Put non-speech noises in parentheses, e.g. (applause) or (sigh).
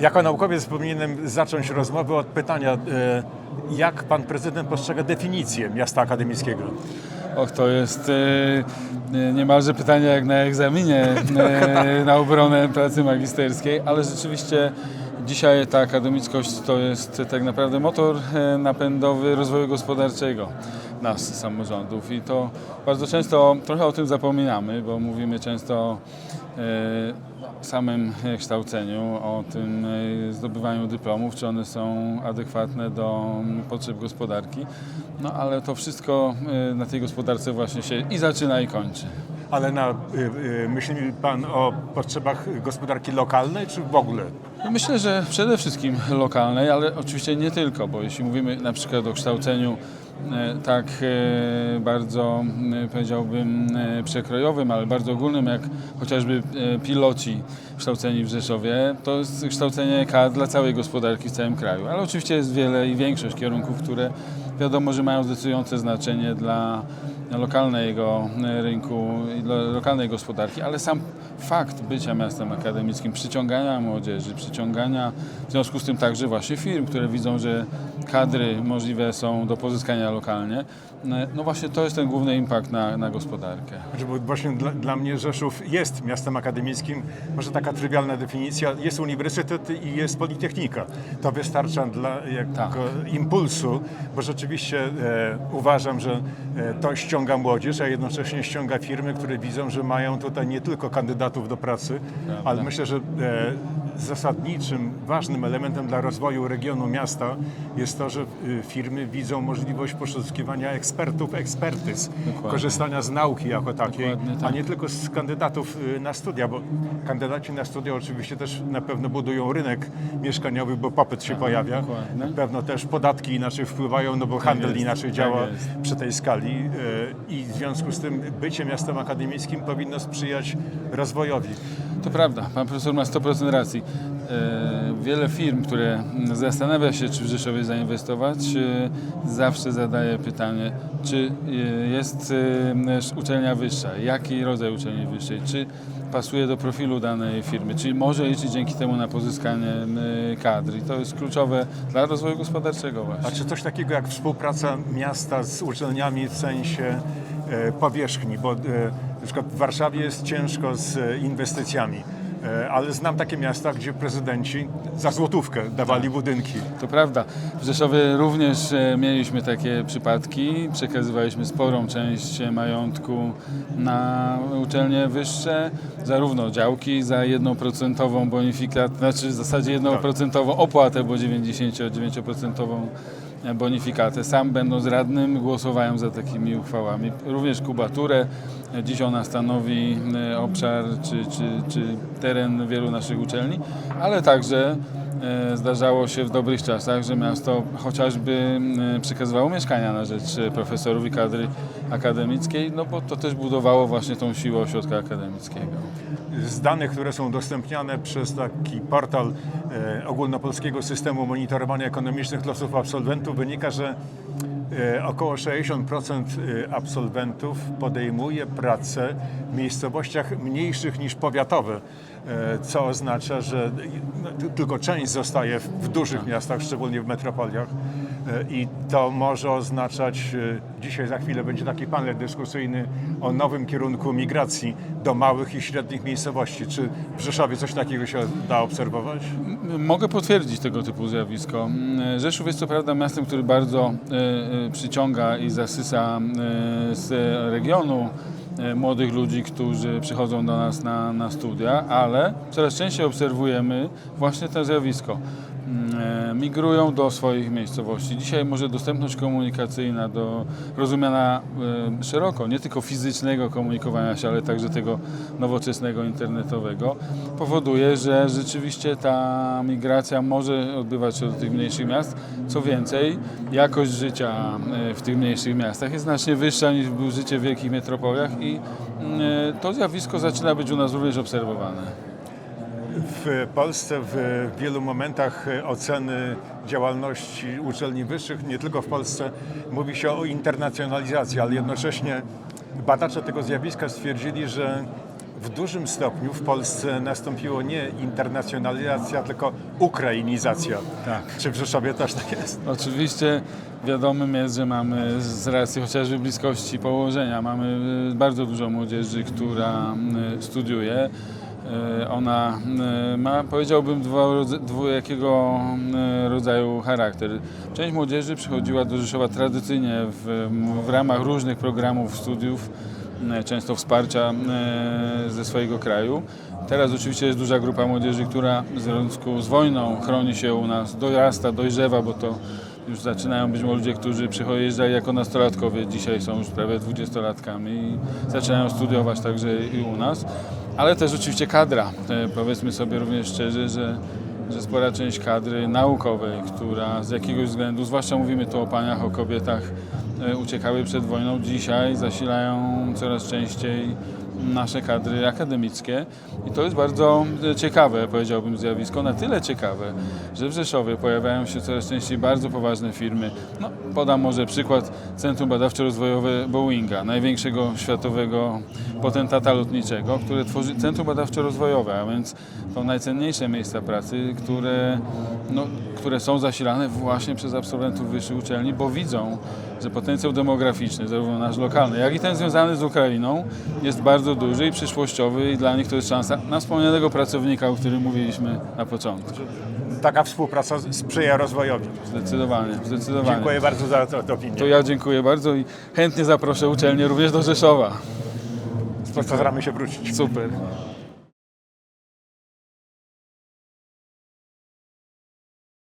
Jako naukowiec powinienem zacząć rozmowę od pytania, e, jak pan prezydent postrzega definicję miasta akademickiego? Och, to jest e, e, niemalże pytanie jak na egzaminie e, (laughs) na obronę pracy magisterskiej, ale rzeczywiście dzisiaj ta akademickość to jest tak naprawdę motor e, napędowy rozwoju gospodarczego nas, samorządów i to bardzo często trochę o tym zapominamy, bo mówimy często o samym e, kształceniu, o tym e, zdobywaniu dyplomów, czy one są adekwatne do mm, potrzeb gospodarki. No ale to wszystko e, na tej gospodarce właśnie się i zaczyna i kończy. Ale na, myśli pan o potrzebach gospodarki lokalnej, czy w ogóle? No Myślę, że przede wszystkim lokalnej, ale oczywiście nie tylko, bo jeśli mówimy na przykład o kształceniu tak e, bardzo e, powiedziałbym e, przekrojowym, ale bardzo ogólnym, jak chociażby e, piloci kształceni w Rzeszowie, to jest kształcenie kadr dla całej gospodarki w całym kraju. Ale oczywiście jest wiele i większość kierunków, które wiadomo, że mają decydujące znaczenie dla lokalnego e, rynku i dla lokalnej gospodarki, ale sam fakt bycia miastem akademickim, przyciągania młodzieży, przyciągania w związku z tym także właśnie firm, które widzą, że kadry możliwe są do pozyskania lokalnie, e, no właśnie to jest ten główny impact na, na gospodarkę. Znaczy, właśnie dla, dla mnie Rzeszów jest miastem akademickim. Może taka trywialna definicja. Jest uniwersytet i jest politechnika. To wystarcza dla Tak. impulsu, bo rzeczywiście e, uważam, że e, to ściąga młodzież, a jednocześnie ściąga firmy, które widzą, że mają tutaj nie tylko kandydatów do pracy, ale myślę, że e, zasadniczym, ważnym elementem dla rozwoju regionu miasta jest to, że e, firmy widzą możliwość poszukiwania ekspertów, ekspertyz, korzystania z nauki jako takiej, Dokładnie a tak. nie tylko z kandydatów y, na studia, bo kandydaci na studia oczywiście też na pewno budują rynek mieszkaniowy, bo popyt się pojawia. Tak, dokładnie. Na pewno też podatki inaczej wpływają, no bo handel jest, inaczej tak działa jest. przy tej skali y, i w związku z tym bycie miastem akademickim powinno sprzyjać rozwojowi. To prawda, pan profesor ma 100% racji. E, Wiele firm, które zastanawia się, czy w Rzeszowie zainwestować, e, zawsze zadaje pytanie, czy e, jest uczelnia wyższa, jaki rodzaj uczelni wyższej, czy pasuje do profilu danej firmy, czy może liczyć dzięki temu na pozyskanie kadr. I to jest kluczowe dla rozwoju gospodarczego właśnie. A czy coś takiego jak współpraca miasta z uczelniami w sensie powierzchni, bo na przykład w Warszawie jest ciężko z inwestycjami, ale znam takie miasta, gdzie prezydenci za złotówkę dawali budynki. To prawda. W Rzeszowie również e, mieliśmy takie przypadki. Przekazywaliśmy sporą część e, majątku na uczelnie wyższe, zarówno działki za jedną procentową bonifikatę, znaczy w zasadzie jedną procentową opłatę, bo 99% bonifikatę. Sam będąc radnym głosowałem za takimi uchwałami. Również kubaturę. Dziś ona stanowi e, obszar czy, czy, czy teren wielu naszych uczelni, ale także Zdarzało się w dobrych czasach, że miasto chociażby e, przekazywało mieszkania na rzecz e, profesorów i kadry akademickiej, no bo to też budowało właśnie tą siłę ośrodka akademickiego. Z danych, które są udostępniane przez taki portal e, ogólnopolskiego systemu monitorowania ekonomicznych losów absolwentów wynika, że e, około 60% e, absolwentów podejmuje pracę w miejscowościach mniejszych niż powiatowe, e, co oznacza, że no, ty- tylko część zostaje w dużych miastach, szczególnie w metropoliach. I to może oznaczać, e, dzisiaj za chwilę będzie taki panel dyskusyjny o nowym kierunku migracji do małych i średnich miejscowości. Czy w Rzeszowie coś takiego się da obserwować? Mogę potwierdzić tego typu zjawisko. Mm, Rzeszów jest co prawda miastem, który bardzo e, e, przyciąga i zasysa z regionu młodych ludzi, którzy przychodzą do nas na, na studia, ale coraz częściej obserwujemy właśnie to zjawisko. Mm, e, Migrują do swoich miejscowości. Dzisiaj może dostępność komunikacyjna, do rozumiana szeroko, nie tylko fizycznego komunikowania się, ale także tego nowoczesnego, internetowego, powoduje, że rzeczywiście ta migracja może odbywać się do tych mniejszych miast. Co więcej, jakość życia e, w tych mniejszych miastach jest znacznie wyższa niż życie w wielkich metropoliach i mm, e, to zjawisko zaczyna być u nas również obserwowane. W Polsce w wielu momentach e, oceny działalności uczelni wyższych, nie tylko w Polsce, mówi się o internacjonalizacji, ale jednocześnie badacze tego zjawiska stwierdzili, że w dużym stopniu w Polsce nastąpiło nie internacjonalizacja, tylko ukrainizacja. Tak. Czy w Rzeszowie też tak jest? Oczywiście wiadomym jest, że mamy z racji chociażby bliskości położenia, mamy y, bardzo dużo młodzieży, która y, studiuje. Y, Ona y, ma, powiedziałbym, dwo- dwojakiego y, rodzaju charakter. Część młodzieży przychodziła do Rzeszowa tradycyjnie w, w ramach różnych programów studiów, często wsparcia ze swojego kraju. Teraz oczywiście jest duża grupa młodzieży, która w związku z wojną chroni się u nas, dorasta, dojrzewa, bo to już zaczynają być ludzie, którzy przyjeżdżali jako nastolatkowie, dzisiaj są już prawie dwudziestolatkami i zaczynają studiować także i u nas. Ale też oczywiście kadra. E, Powiedzmy sobie również szczerze, że, że spora część kadry naukowej, która z jakiegoś względu, zwłaszcza mówimy tu o paniach, o kobietach, e, uciekały przed wojną, dzisiaj zasilają coraz częściej nasze kadry akademickie i to jest bardzo e, ciekawe, powiedziałbym, zjawisko. Na tyle ciekawe, że w Rzeszowie pojawiają się coraz częściej bardzo poważne firmy. No, podam może przykład Centrum Badawczo-Rozwojowe Boeinga, największego światowego potentata lotniczego, które tworzy Centrum Badawczo-Rozwojowe, a więc to najcenniejsze miejsca pracy, które, no, które są zasilane właśnie przez absolwentów wyższych uczelni, bo widzą, że potencjał demograficzny, zarówno nasz lokalny, jak i ten związany z Ukrainą, jest bardzo duży i przyszłościowy i dla nich to jest szansa na wspomnianego pracownika, o którym mówiliśmy na początku. Taka współpraca sprzyja rozwojowi. Zdecydowanie, zdecydowanie. Dziękuję bardzo za tę opinię. To ja dziękuję bardzo i chętnie zaproszę uczelnię również do Rzeszowa. Postaramy się wrócić. Super.